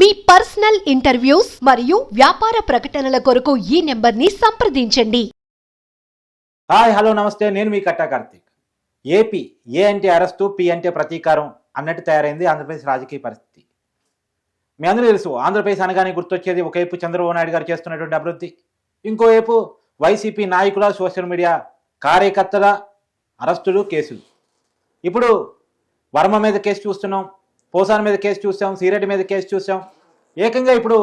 మీ personal interviews మరియు వ్యాపార ప్రకటనల కొరకు ఈ నెంబర్ని సంప్రదించండి. హాయ్ హలో నమస్తే. నేను మీ కట్టా కార్తీక్. ఏపీ ఏ అంటే అరెస్టు పి అంటే ప్రతీకారం అన్నట్టు తయారైంది ఆంధ్రప్రదేశ్ రాజకీయ పరిస్థితి. మీ అందరూ తెలుసు ఆంధ్రప్రదేశ్ అనగానే గుర్తొచ్చేది ఒకవైపు చంద్రబాబు నాయుడు గారు చేస్తున్నటువంటి అభివృద్ధి ఇంకోవైపు వైసీపీ నాయకుల సోషల్ మీడియా కార్యకర్తల అరెస్టులు కేసులు. ఇప్పుడు వర్మ మీద కేసు చూస్తున్నాం పోసాన్ మీద కేసు చూసాం సీరెడ్డి మీద కేసు చూసాం. ఏకంగా ఇప్పుడు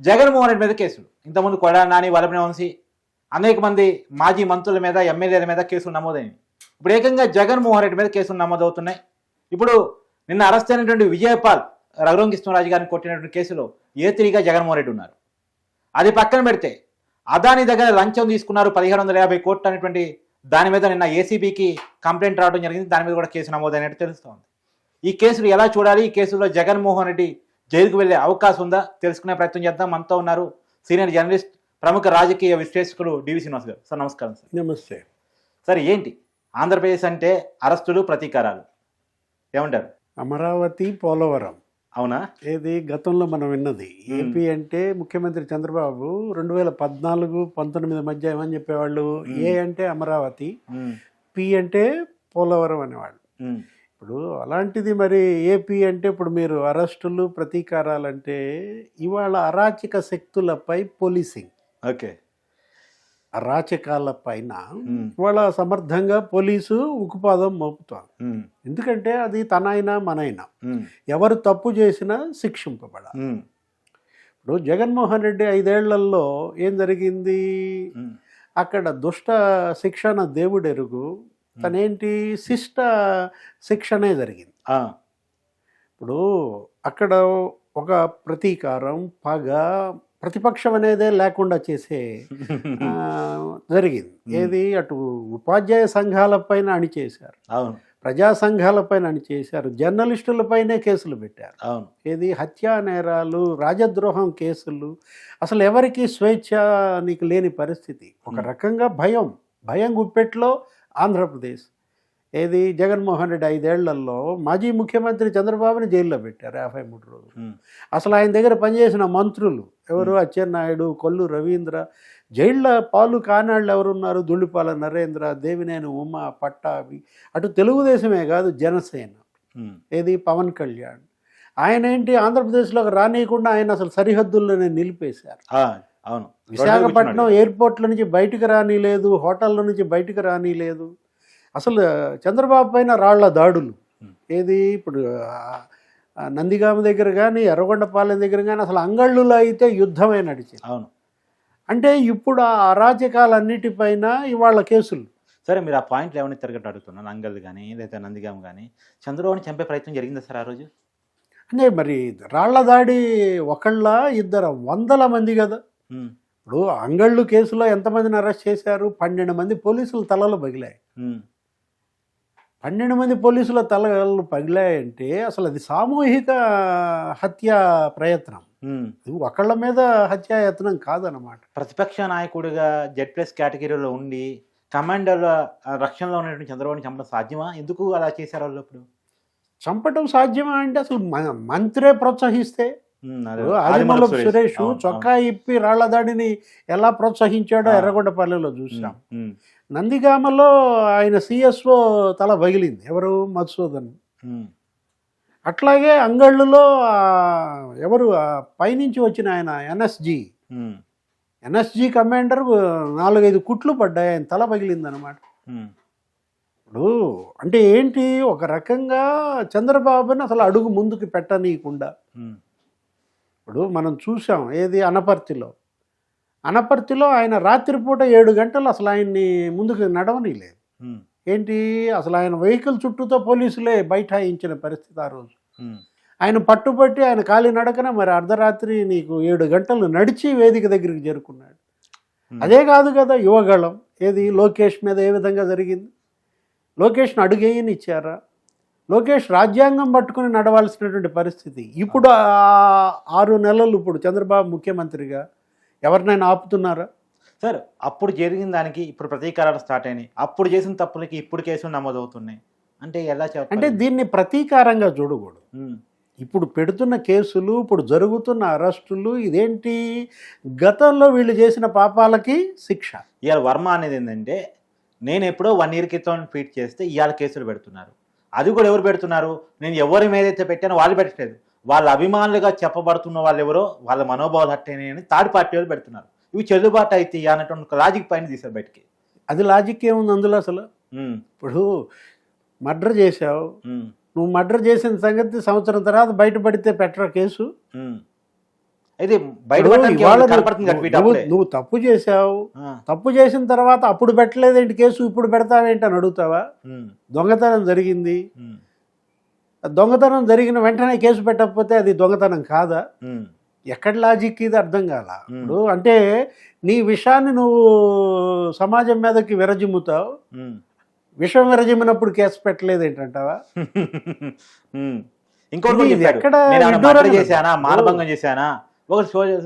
జగన్మోహన్ రెడ్డి మీద కేసులు. ఇంతకుముందు కొడా నాని వలపని వంశీ అనేక మంది మాజీ మంత్రుల మీద ఎమ్మెల్యేల మీద కేసులు నమోదైనవి. ఇప్పుడు ఏకంగా జగన్మోహన్ రెడ్డి మీద కేసులు నమోదవుతున్నాయి. ఇప్పుడు నిన్న అరెస్ట్ అయినటువంటి విజయపాల్ రఘురంకృష్ణరాజు గారిని కొట్టినటువంటి కేసులో ఏ తిరిగా జగన్మోహన్ రెడ్డి ఉన్నారు. అది పక్కన పెడితే అదాని దగ్గర లంచం తీసుకున్నారు పదిహేడు వందల యాభై కోట్లు అనేటువంటి దాని మీద నిన్న ఏసీబీకి కంప్లైంట్ రావడం జరిగింది. దాని మీద కూడా కేసు నమోదైనట్టు తెలుస్తోంది. ఈ కేసులు ఎలా చూడాలి? ఈ కేసులో జగన్మోహన్ రెడ్డి జైలుకు వెళ్ళే అవకాశం ఉందా? తెలుసుకునే ప్రయత్నం చేద్దాం. మనతో ఉన్నారు సీనియర్ జర్నలిస్ట్ ప్రముఖ రాజకీయ విశ్లేషకులు డివి శ్రీనివాస్ గారు. సార్ నమస్కారం సార్. నమస్తే. సార్ ఏంటి? ఆంధ్రప్రదేశ్ అంటే అరెస్టులు ప్రతీకారాలు. ఏమంటారు? అమరావతి పోలవరం. అవునా? ఏది? గతంలో మనం విన్నది. ఏపీ అంటే ముఖ్యమంత్రి చంద్రబాబు రెండు వేల పద్నాలుగు పంతొమ్మిది మధ్య ఏమని చెప్పేవాళ్ళు? ఏ అంటే అమరావతి పి అంటే పోలవరం అనేవాళ్ళు. ఇప్పుడు అలాంటిది మరి ఏపీ అంటే ఇప్పుడు మీరు అరెస్టులు ప్రతీకారాలు అంటే ఇవాళ అరాచక శక్తులపై పోలీసింగ్. ఓకే. అరాచకాల పైన ఇవాళ సమర్థంగా పోలీసు ఉక్కుపాదం మోపుతోంది ఉమ్, ఎందుకంటే అది తనైనా మనైనా. ఎవరు తప్పు చేసినా శిక్షింపబడాలి. ఉమ్, ఇప్పుడు జగన్మోహన్ రెడ్డి ఐదేళ్ళలో ఏం జరిగింది? అక్కడ దుష్ట శిక్షణ దేవుడెరుగు. తనేంటి? శిష్ట శిక్షణే జరిగింది. ఇప్పుడు అక్కడ ఒక ప్రతీకారం పగ ప్రతిపక్షం అనేదే లేకుండా చేసే జరిగింది. ఏది? అటు ఉపాధ్యాయ సంఘాలపైన అణిచేశారు. అవును. ప్రజా సంఘాలపైన అణిచేశారు. జర్నలిస్టులపైనే కేసులు పెట్టారు. అవును. ఏది? హత్యా నేరాలు రాజద్రోహం కేసులు. అసలు ఎవరికి స్వేచ్ఛ నీకు లేని పరిస్థితి? ఒక. రకంగా భయం. భయం గుప్పెట్లో ఆంధ్రప్రదేశ్. ఏది జగన్మోహన్ రెడ్డి ఐదేళ్ళలో మాజీ ముఖ్యమంత్రి చంద్రబాబుని జైల్లో పెట్టారు యాభై మూడు రోజులు. అసలు ఆయన దగ్గర పనిచేసిన మంత్రులు ఎవరు? అచ్చెన్నాయుడు కొల్లు రవీంద్ర. జైళ్ళ పాలు కానాళ్ళు ఎవరున్నారు? దుళ్ళిపాల నరేంద్ర దేవినేని ఉమా పట్టాభి. అటు తెలుగుదేశమే కాదు జనసేన. ఏది? పవన్ కళ్యాణ్. ఆయన ఏంటి? ఆంధ్రప్రదేశ్లోకి రానియకుండా ఆయన అసలు సరిహద్దుల్లోనే నిలిపేశారు. అవును. విశాఖపట్నం ఎయిర్పోర్ట్ల నుంచి బయటకు రానిలేదు హోటళ్ళ నుంచి బయటకు రానిలేదు. అసలు చంద్రబాబు పైన రాళ్ళ దాడులు. ఏది ఇప్పుడు నందిగామ దగ్గర కానీ ఎర్రగొండపాలెం దగ్గర కానీ అసలు అంగళ్ళులో అయితే యుద్ధమే నడిచింది. అవును. అంటే ఇప్పుడు ఆ అరాచకాలన్నిటిపైన ఇవాళ కేసులు. సరే మీరు ఆ పాయింట్లు ఏమైనా తిరగట్టు అడుగుతున్నాను? నంగల్ కానీ లేదా నందిగాం కానీ చంద్రబాబుని చంపే ప్రయత్నం జరిగిందా సార్ ఆ రోజు? అంటే మరి రాళ్ళ దాడి ఒకళ్ళ ఇద్దరు వందల మంది కదా. ఇప్పుడు అంగళ్ళు కేసులో ఎంతమందిని అరెస్ట్ చేశారు? పన్నెండు మంది పోలీసులు తలలు పగిలాయి. పన్నెండు మంది పోలీసుల తలలు పగిలాయంటే అసలు అది సామూహిక హత్య ప్రయత్నం. ఒకళ్ళ మీద హత్యాయత్నం కాదనమాట ప్రతిపక్ష నాయకుడిగా జెడ్ ప్లస్ కేటగిరీలో ఉండి కమాండర్ల రక్షణలో ఉన్నటువంటి చంద్రబాబుని చంపడం సాధ్యమా? ఎందుకు అలా చేశారు వాళ్ళు ఇప్పుడు? చంపటం సాధ్యమా అంటే అసలు మ- మంత్రే ప్రోత్సహిస్తే ఆదిమూలపు సురేష్. చొక్కా ఇప్పి రాళ్ళ దాడిని ఎలా ప్రోత్సహించాడో. ఎర్రగొండపల్లెలో. చూసాం. నందిగామలో ఆయన సిఎస్ఓ తల పగిలింది. ఎవరు? మధుసూదన్. అట్లాగే అంగళ్ళులో ఎవరు? పైనుంచి వచ్చిన ఆయన ఎన్ఎస్జి ఎన్ఎస్జి కమాండర్ నాలుగైదు కుట్లు పడ్డాయి. ఆయన తల పగిలిందనమాట ఉమ్, ఇప్పుడు అంటే ఏంటి? ఒక రకంగా చంద్రబాబుని అసలు అడుగు ముందుకు పెట్టనీయకుండా. ఇప్పుడు మనం చూసాం ఏది అనపర్తిలో. అనపర్తిలో ఆయన రాత్రిపూట ఏడు గంటలు అసలు ఆయన్ని ముందుకు నడవనీలేదు ఏంటి? అసలు ఆయన వెహికల్ చుట్టూతో పోలీసులే బైఠాయించిన పరిస్థితి ఆ రోజు. ఆయన పట్టుబట్టి ఆయన కాలి నడకన మరి అర్ధరాత్రి నీకు ఏడు గంటలు నడిచి వేదిక దగ్గరికి చేరుకున్నాడు. అదే కాదు కదా యువగళం. ఏది? లోకేష్ మీద ఏ విధంగా జరిగింది? లోకేష్ను అడుగేయని ఇచ్చారా లోకేష్ రాజ్యాంగం పట్టుకుని నడవాల్సినటువంటి పరిస్థితి. ఇప్పుడు ఆరు నెలలు ఇప్పుడు చంద్రబాబు ముఖ్యమంత్రిగా ఎవరినైనా ఆపుతున్నారా? సార్ అప్పుడు జరిగిన దానికి ఇప్పుడు ప్రతీకారాలు స్టార్ట్ అయినాయి. అప్పుడు చేసిన తప్పులకి ఇప్పుడు కేసులు నమోదవుతున్నాయి. అంటే ఎలా చెప్పాలి? అంటే దీన్ని ప్రతీకారంగా చూడకూడదు. ఇప్పుడు పెడుతున్న కేసులు ఇప్పుడు జరుగుతున్న అరెస్టులు ఇదేంటి? గతంలో వీళ్ళు చేసిన పాపాలకి శిక్ష. ఇవాళ వర్మ అనేది ఏంటంటే నేను ఎప్పుడో వన్ ఇయర్ క్రితం ట్వీట్ చేస్తే ఇవాళ కేసులు పెడుతున్నారు. అది కూడా ఎవరు పెడుతున్నారు? నేను ఎవరి మీదైతే పెట్టానో వాళ్ళు పెట్టట్లేదు. వాళ్ళ అభిమానులుగా చెప్పబడుతున్న వాళ్ళు ఎవరో వాళ్ళ మనోభావాలు అట్టేనే అని థర్డ్ పార్టీ వాళ్ళు పెడుతున్నారు. ఇవి చెల్లుబాటు అయితే అన్నటువంటి ఒక లాజిక్ పైన తీశారు బయటికి. అది లాజిక్ ఏముంది అందులో అసలు? ఇప్పుడు మర్డర్ చేసావు నువ్వు మర్డర్ చేసిన సంగతి సంవత్సరం తర్వాత బయటపడితే పెట్టరా కేసు. అయితే బయట నువ్వు తప్పు చేసావు తప్పు చేసిన తర్వాత అప్పుడు పెట్టలేదేంటి కేసు ఇప్పుడు పెడతావేంటి అని అడుగుతావా? దొంగతనం జరిగింది. దొంగతనం జరిగిన వెంటనే కేసు పెట్టకపోతే అది దొంగతనం కాదా? ఎక్కడ లాజిక్ ఇది? అర్థం కాల. ఇప్పుడు అంటే నీ విషాన్ని నువ్వు సమాజం మీదకి విరజిమ్ముతావు. ఉమ్. విషం విరజిమ్మినప్పుడు కేసు పెట్టలేదు ఏంటంటావా. ఇంకోటి. ఎక్కడ? చేశానా? మానభంగం చేశానా? ఒక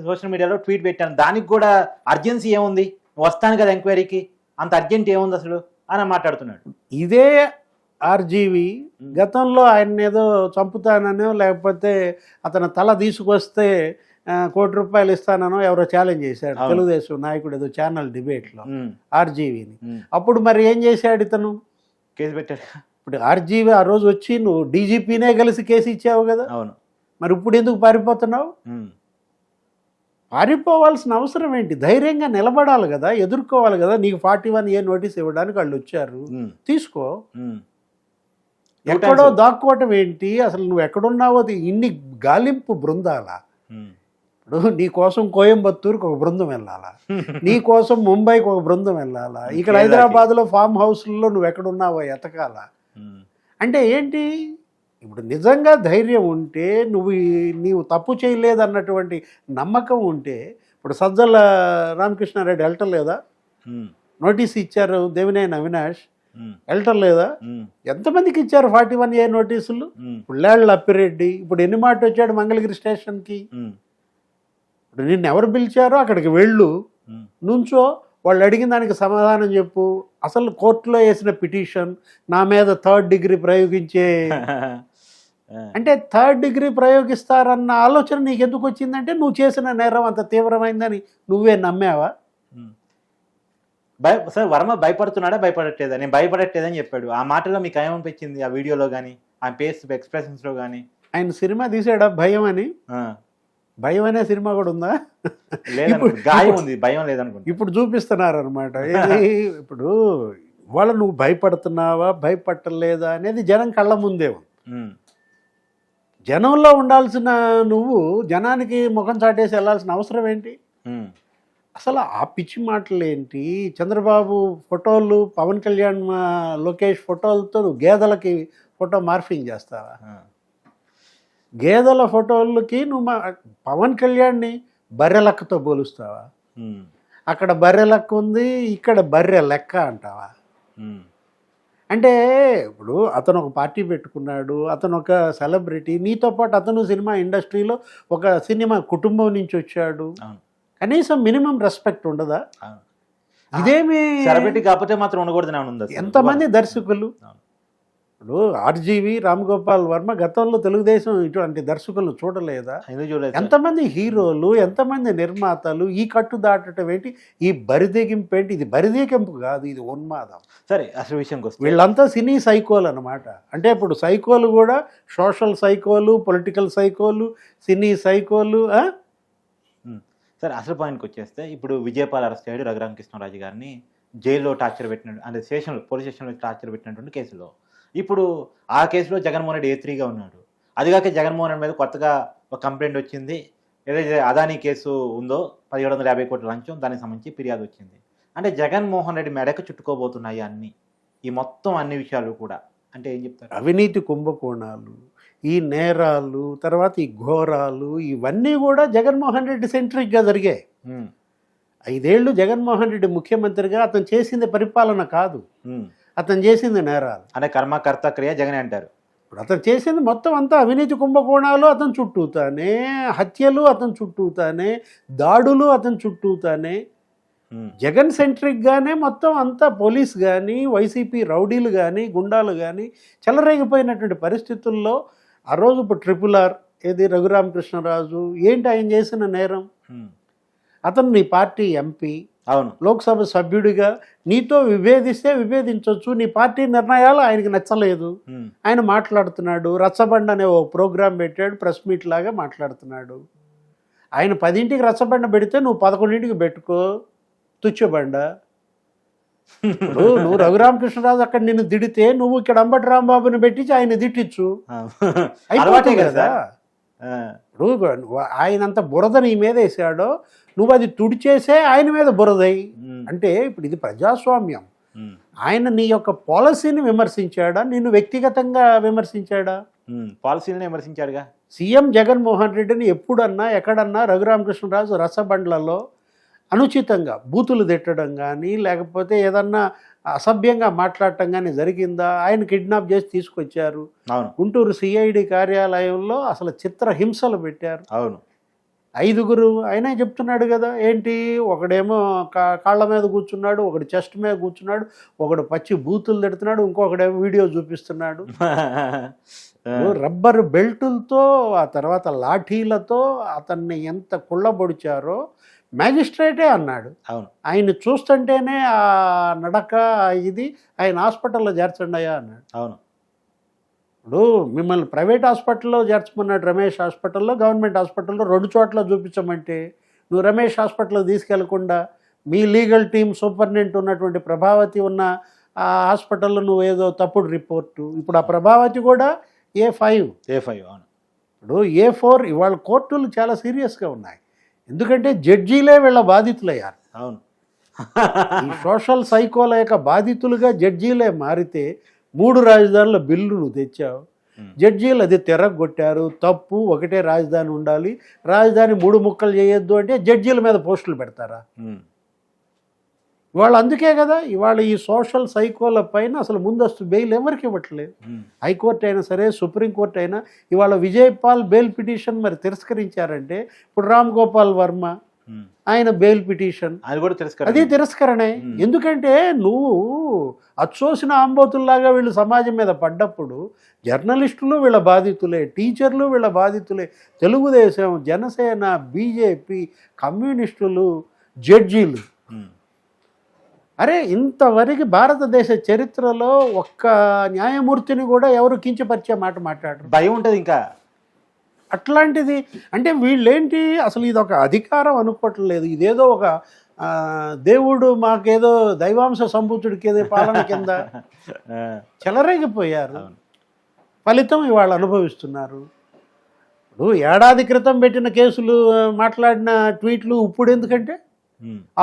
సోషల్ మీడియాలో ట్వీట్ పెట్టాను. దానికి కూడా అర్జెన్సీ ఏముంది? వస్తాను కదా ఎంక్వైరీకి. అంత అర్జెంట్ ఏముంది అసలు? అని మాట్లాడుతున్నాడు. ఇదే ఆర్జీవి గతంలో ఆయన ఏదో చంపుతాననో లేకపోతే అతని తల తీసుకొస్తే కోటి రూపాయలు ఇస్తాననో ఎవరో ఛాలెంజ్ చేశాడు. తెలుగుదేశం నాయకుడు ఏదో ఛానల్ డిబేట్లో ఆర్జీవిని. అప్పుడు మరి ఏం చేశాడు ఇతను? కేసు పెట్టాడు. ఇప్పుడు ఆర్జీవి ఆ రోజు వచ్చి నువ్వు డీజీపీనే కలిసి కేసు ఇచ్చావు కదా? అవును. మరి ఇప్పుడు ఎందుకు పారిపోతున్నావు? ఉమ్, పారిపోవాల్సిన అవసరం ఏంటి? ధైర్యంగా నిలబడాలి కదా ఎదుర్కోవాలి కదా నీకు ఫార్టీ వన్ ఏ నోటీస్ ఇవ్వడానికి వాళ్ళు వచ్చారు. తీసుకో. ఎక్కడో దాక్కోవటం ఏంటి? అసలు నువ్వు ఎక్కడున్నావో ఇన్ని గాలింపు బృందాల. ఇప్పుడు నీ కోసం కోయంబత్తూరుకి ఒక బృందం వెళ్ళాలా? నీ కోసం ముంబైకి ఒక బృందం వెళ్ళాలా? ఇక్కడ. హైదరాబాద్లో ఫామ్ హౌస్లో నువ్వు ఎక్కడున్నావో ఎతకాల? అంటే ఏంటి? ఇప్పుడు నిజంగా ధైర్యం ఉంటే నువ్వు నీవు తప్పు చేయలేదన్నటువంటి నమ్మకం ఉంటే ఇప్పుడు సజ్జల రామకృష్ణారెడ్డి వెళ్ళటం లేదా? నోటీస్ ఇచ్చారు దేవినేని అవినాష్. వెళ్ళటం లేదా? ఎంతమందికి ఇచ్చారు ఫార్టీ వన్ ఏ నోటీసులు? ఉమ్, ఇప్పుడు లేళ్ళ అప్పిరెడ్డి ఇప్పుడు ఎన్ని మాట వచ్చాడు మంగళగిరి స్టేషన్కి? ఇప్పుడు నిన్ను ఎవరు పిలిచారో అక్కడికి వెళ్ళు. నుంచో వాళ్ళు అడిగిన దానికి సమాధానం చెప్పు. అసలు కోర్టులో వేసిన పిటిషన్ నా మీద థర్డ్ డిగ్రీ ప్రయోగించే అంటే థర్డ్ డిగ్రీ ప్రయోగిస్తారన్న ఆలోచన నీకు ఎందుకు వచ్చిందంటే నువ్వు చేసిన నేరం అంత తీవ్రమైందని నువ్వే నమ్మావా. భయ సార్ వర్మ భయపడుతున్నాడా? భయపడట్లేదా? నేను భయపడట్లేదని చెప్పాడు. ఆ మాటలో మీకు ఏమనిపించింది ఆ వీడియోలో కానీ ఆ ఫేస్ ఎక్స్ప్రెషన్స్లో కానీ ఆయన సినిమా తీసాడా? భయం అని? భయం అనే సినిమా కూడా ఉందా? గాయం ఉంది భయం లేదనుకుంటా. ఇప్పుడు చూపిస్తున్నారు అనమాట ఇప్పుడు వాళ్ళ నువ్వు భయపడుతున్నావా? భయపట్టలేదా? అనేది జనం కళ్ళ ముందే ఉంది. జనంలో ఉండాల్సిన నువ్వు జనానికి ముఖం చాటేసి వెళ్ళాల్సిన అవసరం ఏంటి? అసలు ఆ పిచ్చి మాటలు ఏంటి? చంద్రబాబు ఫోటోలు పవన్ కళ్యాణ్ లోకేష్ ఫోటోలతో నువ్వు గేదెలకి ఫోటో మార్ఫింగ్ చేస్తావా? గేదెల ఫోటోలకి నువ్వు పవన్ కళ్యాణ్ని బర్రె లెక్కతో పోలుస్తావా? అక్కడ బర్రె లెక్క ఉంది ఇక్కడ బర్రె లెక్క అంటావా? అంటే ఇప్పుడు అతను ఒక పార్టీ పెట్టుకున్నాడు అతను ఒక సెలబ్రిటీ నీతో పాటు అతను సినిమా ఇండస్ట్రీలో ఒక సినిమా కుటుంబం నుంచి వచ్చాడు. కనీసం మినిమం రెస్పెక్ట్ ఉండదా? ఇదేమి సెలబ్రిటీ కాకపోతే మాత్రం సార్? ఎంతమంది దర్శకులు. ఇప్పుడు ఆర్జీవి రామ్ గోపాల్ వర్మ గతంలో తెలుగుదేశం ఇటువంటి దర్శకులను చూడలేదా? ఎంతమంది హీరోలు ఎంతమంది నిర్మాతలు ఈ కట్టు దాటడం ఏంటి? ఈ బరిదెగింపు ఏంటి ఇది బరిదెగింపు కాదు ఇది ఉన్మాదం. సరే అసలు విషయంకి వస్తే వీళ్ళంతా సినీ సైకోలు అనమాట అంటే ఇప్పుడు సైకోలు కూడా సోషల్ సైకోలు పొలిటికల్ సైకోలు సినీ సైకోలు? సరే అసలు పాయింట్కి వచ్చేస్తే ఇప్పుడు విజయపాల్ అరెస్ట్ అయ్యాడు రఘురామకృష్ణరాజు గారిని జైల్లో టార్చర్ పెట్టినట్టు అంటే స్టేషన్లో పోలీస్ స్టేషన్లో టార్చర్ పెట్టినటువంటి కేసులో ఇప్పుడు ఆ కేసులో జగన్మోహన్ రెడ్డి ఏ త్రీగా ఉన్నాడు? అదిగాక జగన్మోహన్ రెడ్డి మీద కొత్తగా ఒక కంప్లైంట్ వచ్చింది. ఏదైతే అదానీ కేసు ఉందో పదిహేడు వందల యాభై కోట్ల లంచం దానికి సంబంధించి ఫిర్యాదు వచ్చింది. అంటే జగన్మోహన్ రెడ్డి మెడకు చుట్టుకోబోతున్నాయి అన్ని ఈ మొత్తం అన్ని విషయాలు కూడా. అంటే ఏం చెప్తారు? అవినీతి కుంభకోణాలు ఈ నేరాలు తర్వాత ఈ ఘోరాలు ఇవన్నీ కూడా జగన్మోహన్ రెడ్డి సెంట్రిక్గా జరిగాయి. ఐదేళ్ళు జగన్మోహన్ రెడ్డి ముఖ్యమంత్రిగా అతను చేసింది పరిపాలన కాదు. అతను చేసింది నేరాలు. అంటే కర్మకర్త క్రియ జగనే అంటారు. ఇప్పుడు అతను చేసింది మొత్తం అంతా అవినీతి కుంభకోణాలు అతను చుట్టూతానే హత్యలు అతను చుట్టూతానే దాడులు అతను చుట్టూతానే. జగన్ సెంట్రిక్గానే మొత్తం అంతా పోలీస్ కానీ వైసీపీ రౌడీలు కానీ గుండాలు కానీ చెలరేగిపోయినటువంటి పరిస్థితుల్లో ఆ రోజు ఇప్పుడు ట్రిపుల్ ఆర్ ఏది రఘురామకృష్ణరాజు ఏంటి ఆయన చేసిన నేరం. అతను నీ పార్టీ ఎంపీ అవును. లోక్సభ సభ్యుడిగా నీతో విభేదిస్తే విభేదించవచ్చు నీ పార్టీ నిర్ణయాలు ఆయనకి నచ్చలేదు. ఆయన మాట్లాడుతున్నాడు రచ్చబండ అనే ఓ ప్రోగ్రాం పెట్టాడు ప్రెస్ మీట్ లాగా మాట్లాడుతున్నాడు. ఆయన పదింటికి రచ్చబండ పెడితే నువ్వు పదకొండింటికి పెట్టుకో తుచ్చబండ. నువ్వు రఘురామకృష్ణరాజు అక్కడ నిన్ను దిడితే నువ్వు ఇక్కడ అంబటి రాంబాబుని పెట్టించి ఆయన దిట్టించు అలవాటే కదా. ఇప్పుడు నువ్వు ఆయనంత బురద నీ మీద వేసాడో నువ్వు అది తుడిచేసే ఆయన మీద బురదై. అంటే ఇప్పుడు ఇది ప్రజాస్వామ్యం. ఆయన నీ యొక్క పాలసీని విమర్శించాడా? నిన్ను వ్యక్తిగతంగా విమర్శించాడా? ఉమ్. పాలసీలను విమర్శించాడుగా? సీఎం జగన్మోహన్ రెడ్డిని ఎప్పుడన్నా ఎక్కడన్నా రఘురామకృష్ణరాజు రసబండ్లలో అనుచితంగా బూతులు తిట్టడం కానీ లేకపోతే ఏదన్నా అసభ్యంగా మాట్లాడటం కానీ జరిగిందా? ఆయన కిడ్నాప్ చేసి తీసుకొచ్చారు. అవును. గుంటూరు సిఐడి కార్యాలయంలో అసలు చిత్రహింసలు పెట్టారు. అవును. ఐదుగురు ఆయనే చెప్తున్నాడు కదా ఏంటి? ఒకడేమో కా- కాళ్ళ మీద కూర్చున్నాడు ఒకడు చెస్ట్ మీద కూర్చున్నాడు ఒకడు పచ్చి బూతులు తిడుతున్నాడు ఇంకొకడేమో వీడియో చూపిస్తున్నాడు. రబ్బర్ బెల్టులతో ఆ తర్వాత లాఠీలతో అతన్ని ఎంత కుళ్ళబొడిచారో మ్యాజిస్ట్రేటే అన్నాడు. అవును. ఆయన చూస్తుంటేనే ఆ నడక ఇది ఆయన హాస్పిటల్లో చేర్చండి అయ్యా అన్నాడు. అవును. ఇప్పుడు మిమ్మల్ని ప్రైవేట్ హాస్పిటల్లో చేర్చమన్నాడు రమేష్ హాస్పిటల్లో గవర్నమెంట్ హాస్పిటల్లో రెండు చోట్ల చూపించమంటే నువ్వు రమేష్ హాస్పిటల్లో తీసుకెళ్ళకుండా మీ లీగల్ టీం సూపరింటెండెంట్ ఉన్నటువంటి ప్రభావతి ఉన్న ఆ హాస్పిటల్లో నువ్వు ఏదో తప్పుడు రిపోర్టు. ఇప్పుడు ఆ ప్రభావతి కూడా ఏ ఫైవ్. ఏ ఫైవ్ అవును. ఇప్పుడు ఏ ఫోర్ ఇవాళ కోర్టులు చాలా సీరియస్గా ఉన్నాయి. ఎందుకంటే జడ్జీలే వీళ్ళ బాధితులయ్యారు. అవును. సోషల్ సైకోల యొక్క బాధితులుగా జడ్జీలే మారితే మూడు రాజధానుల బిల్లు నువ్వు తెచ్చావు. జడ్జీలు అది తెరగొట్టారు తప్పు ఒకటే రాజధాని ఉండాలి రాజధాని మూడు ముక్కలు చేయొద్దు అంటే జడ్జీల మీద పోస్టులు పెడతారా. ఇవాళ అందుకే కదా ఇవాళ ఈ సోషల్ సైకోల పైన అసలు ముందస్తు బెయిల్ ఎవరికి ఇవ్వట్లేదు. హైకోర్టు అయినా సరే సుప్రీంకోర్టు అయినా ఇవాళ విజయపాల్ బెయిల్ పిటిషన్ మరి తిరస్కరించారంటే ఇప్పుడు రామ్ గోపాల్ వర్మ. ఆయన బెయిల్ పిటిషన్. అది కూడా తెలుసు అది తిరస్కరణే. ఎందుకంటే నువ్వు అచ్చోసిన ఆంబోతుల్లాగా వీళ్ళు సమాజం మీద పడ్డప్పుడు జర్నలిస్టులు వీళ్ళ బాధితులే టీచర్లు వీళ్ళ బాధితులే తెలుగుదేశం జనసేన బీజేపీ కమ్యూనిస్టులు జడ్జీలు. అరే ఇంతవరకు భారతదేశ చరిత్రలో ఒక్క న్యాయమూర్తిని కూడా ఎవరు కించపరిచే మాట మాట్లాడరు. భయం ఉంటుంది ఇంకా. అట్లాంటిది అంటే వీళ్ళేంటి? అసలు ఇది ఒక అధికారం అనుకోవట్లేదు. ఇదేదో ఒక దేవుడు మాకేదో దైవాంశ సంభూతుడికి ఏదో పాలన కింద చెలరేగిపోయారు. ఫలితం ఇవాళ అనుభవిస్తున్నారు. ఇప్పుడు ఏడాది క్రితం పెట్టిన కేసులు మాట్లాడిన ట్వీట్లు ఇప్పుడు ఎందుకంటే.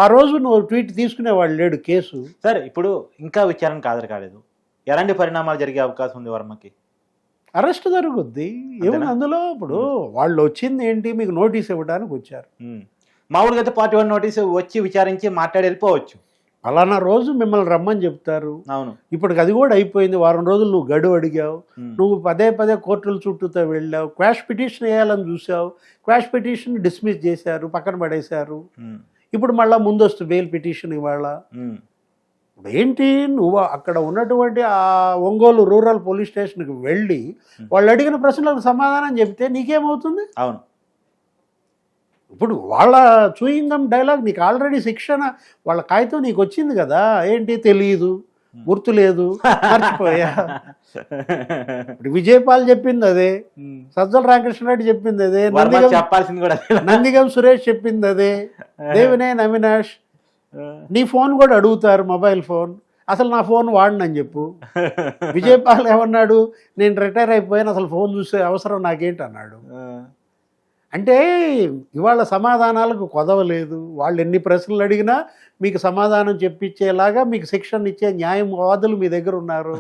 ఆ రోజు నువ్వు ట్వీట్ తీసుకునేవాళ్ళు లేడు కేసు. సరే ఇప్పుడు ఇంకా విచారణకు హాజరు కాలేదు. ఎలాంటి పరిణామాలు జరిగే అవకాశం ఉంది వర్మకి? అరెస్ట్ జరుగుద్ది. ఏముంది అందులో? ఇప్పుడు వాళ్ళు వచ్చింది ఏంటి? మీకు నోటీస్ ఇవ్వడానికి వచ్చారు. మామూలుగా అయితే పార్టీ వన్ నోటీస్ వచ్చి విచారించి మాట్లాడి వెళ్ళిపోవచ్చు. అలానా రోజు మిమ్మల్ని రమ్మని చెప్తారు. అవును. ఇప్పటికి అది కూడా అయిపోయింది. వారం రోజులు నువ్వు గడువు అడిగావు. నువ్వు పదే పదే కోర్టుల చుట్టూతో వెళ్ళావు. క్వాష్ పిటిషన్ వేయాలని చూసావు. క్వాష్ పిటిషన్ డిస్మిస్ చేశారు. పక్కన పడేశారు. ఇప్పుడు మళ్ళీ ముందస్తు బెయిల్ పిటిషన్ ఇవాళ. ఇప్పుడు ఏంటి నువ్వు అక్కడ ఉన్నటువంటి ఆ ఒంగోలు రూరల్ పోలీస్ స్టేషన్కి వెళ్ళి వాళ్ళు అడిగిన ప్రశ్నలకు సమాధానం చెప్తే నీకేమవుతుంది? అవును. ఇప్పుడు వాళ్ళ చూయింగం డైలాగ్ నీకు ఆల్రెడీ శిక్షణ వాళ్ళ కాగితం నీకు వచ్చింది కదా ఏంటి తెలియదు గుర్తు లేదు మర్చిపోయా? ఇప్పుడు విజయపాల్ చెప్పింది అదే. సజ్జల రామకృష్ణారెడ్డి చెప్పింది అదే వర్మ నందిగం చెప్పాల్సింది కూడా అదే. నందిగం సురేష్ చెప్పింది అదే దేవినేని అవినాష్ నీ ఫోన్ కూడా అడుగుతారు మొబైల్ ఫోన్. అసలు నా ఫోన్ వాడినని చెప్పు. విజయపాల్ ఏమన్నాడు? నేను రిటైర్ అయిపోయాను అసలు ఫోన్ చూసే అవసరం నాకేంటి అన్నాడు అంటే ఇవాళ సమాధానాలకు కొదవలేదు. వాళ్ళు ఎన్ని ప్రశ్నలు అడిగినా మీకు సమాధానం చెప్పించేలాగా మీకు శిక్షణ ఇచ్చే న్యాయవాదులు మీ దగ్గర ఉన్నారు.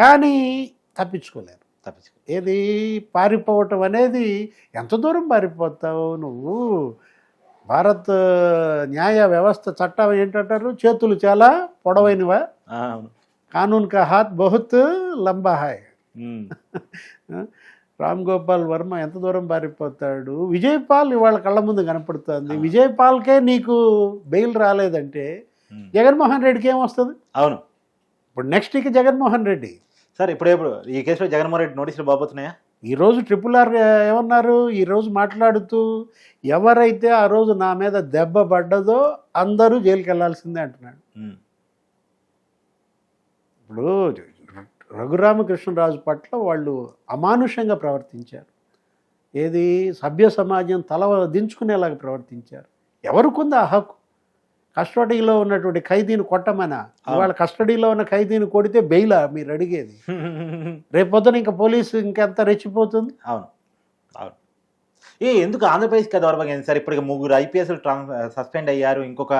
కానీ తప్పించుకోలేరు. తప్పించుకో ఏది పారిపోవటం అనేది ఎంత దూరం పారిపోతావు నువ్వు? భారత్ న్యాయ వ్యవస్థ చట్టం ఏంటంటారు? చేతులు చాలా పొడవైనవా? కానూన్ కా హాత్ బహుత్ లంబా హాయ్. రామ్ గోపాల్ వర్మ ఎంత దూరం పారిపోతాడు? విజయపాల్ ఇవాళ కళ్ళ ముందు కనపడుతుంది. విజయపాల్కే నీకు బెయిల్ రాలేదంటే. జగన్మోహన్ రెడ్డికి ఏమొస్తుంది? అవును. ఇప్పుడు నెక్స్ట్ ఇక జగన్మోహన్ రెడ్డి. సార్ ఇప్పుడు ఇప్పుడు ఈ కేసులో జగన్మోహన్ రెడ్డి నోటీసులు బాబోతున్నాయా ఈరోజు ట్రిపుల్ ఆర్ ఏమన్నారు? ఈరోజు మాట్లాడుతూ ఎవరైతే ఆ రోజు నా మీద దెబ్బ పడ్డదో అందరూ జైలుకి వెళ్ళాల్సిందే అంటున్నాడు. ఇప్పుడు రఘురామకృష్ణరాజు పట్ల వాళ్ళు అమానుషంగా ప్రవర్తించారు. ఏది సభ్య సమాజం తల దించుకునేలాగా ప్రవర్తించారు. ఎవరికుంది ఆ హక్కు? కస్టడీలో ఉన్నటువంటి ఖైదీని కొట్టమనా? ఇవాళ కస్టడీలో ఉన్న ఖైదీని కొడితే బెయిలా మీరు అడిగేది. రేపొద్దున ఇంకా పోలీసు ఇంకెంత రెచ్చిపోతుంది? అవును. అవును. ఏ ఎందుకు ఆంధ్రప్రదేశ్కి దౌర్భాగ్యం సార్ ఇప్పుడు ముగ్గురు ఐపీఎస్ ట్రాన్స్ సస్పెండ్ అయ్యారు. ఇంకొక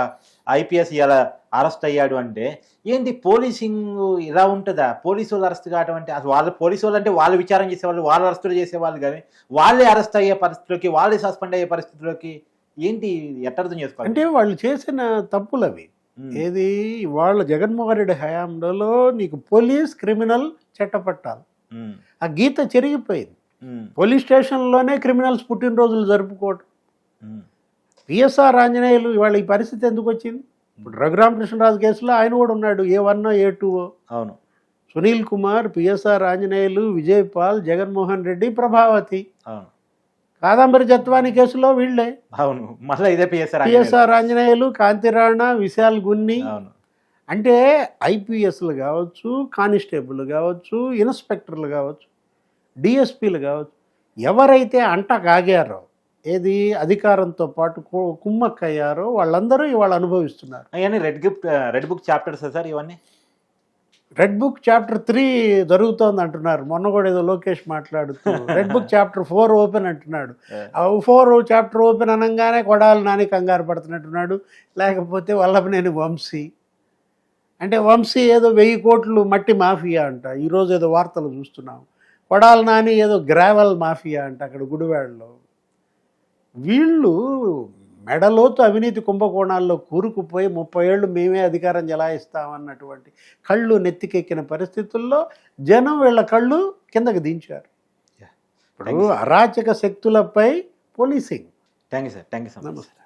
ఐపీఎస్ ఇలా అరెస్ట్ అయ్యాడు అంటే ఏంటి పోలీసింగ్ ఇలా ఉంటుందా? పోలీసు వాళ్ళు అరెస్ట్ కావడం అంటే అసలు వాళ్ళు పోలీసు వాళ్ళు అంటే వాళ్ళు విచారం చేసేవాళ్ళు వాళ్ళు అరెస్టులు చేసేవాళ్ళు కానీ వాళ్ళే అరెస్ట్ అయ్యే పరిస్థితిలోకి వాళ్ళే సస్పెండ్ అయ్యే పరిస్థితిలోకి ఏంటి ఎట్ట అర్థం చేసుకోవాలి? అంటే వాళ్ళు చేసిన తప్పులు అవి ఏది? వాళ్ళ జగన్మోహన్ రెడ్డి హయాంలో నీకు పోలీస్ క్రిమినల్ చట్టపట్టాలి. ఆ గీత చెరిగిపోయింది. పోలీస్ స్టేషన్లోనే క్రిమినల్స్ పుట్టినరోజులు జరుపుకోవటం. పిఎస్ఆర్ ఆంజనేయులు ఇవాళ ఈ పరిస్థితి ఎందుకు వచ్చింది? ఇప్పుడు రఘురామకృష్ణరాజు కేసులో ఆయన కూడా ఉన్నాడు. ఏ వన్ ఏ టూ అవును. సునీల్ కుమార్ పిఎస్ఆర్ ఆంజనేయులు విజయ్ పాల్ జగన్మోహన్ రెడ్డి ప్రభావతి. అవును. కాదంబరి జత్వాని కేసులో వీళ్ళే. అవును. మళ్ళీ ఇదే పిఎస్ఆర్ పిఎస్ఆర్ ఆంజనేయులు కాంతిరాణ విశాల్ గున్ని. అవును. అంటే ఐపీఎస్లు కావచ్చు కానిస్టేబుల్ కావచ్చు ఇన్స్పెక్టర్లు కావచ్చు డిఎస్పీలు కావచ్చు ఎవరైతే అంట కాగారో ఏది అధికారంతో పాటు కుమ్మక్కయ్యారో వాళ్ళందరూ ఇవాళ అనుభవిస్తున్నారు. అవన్నీ red gift red book chapters sir ఇవన్నీ? రెడ్ బుక్ చాప్టర్ త్రీ జరుగుతోంది అంటున్నారు. మొన్న కూడా ఏదో లోకేష్ మాట్లాడుతూ red book chapter four open అంటున్నాడు. ఫోర్ చాప్టర్ ఓపెన్ అనగానే కొడాలి నాని కంగారు పడుతున్నట్టున్నాడు. లేకపోతే వల్లభనేని వంశీ. అంటే వంశీ ఏదో వెయ్యి కోట్లు మట్టి మాఫియా అంట. ఈరోజు ఏదో వార్తలు చూస్తున్నాం. కొడాలి నాని ఏదో గ్రావెల్ మాఫియా అంట అక్కడ గుడివాడలో. వీళ్ళు మెడలోతు అవినీతి కుంభకోణాల్లో కూరుకుపోయి ముప్పై ఏళ్ళు మేమే అధికారం జలాయిస్తామన్నటువంటి కళ్ళు నెత్తికెక్కిన పరిస్థితుల్లో జనం వీళ్ళ కళ్ళు కిందకి దించారు. ఇప్పుడు అరాచక శక్తులపై policing. Thank you sir thank you so much నమస్తే.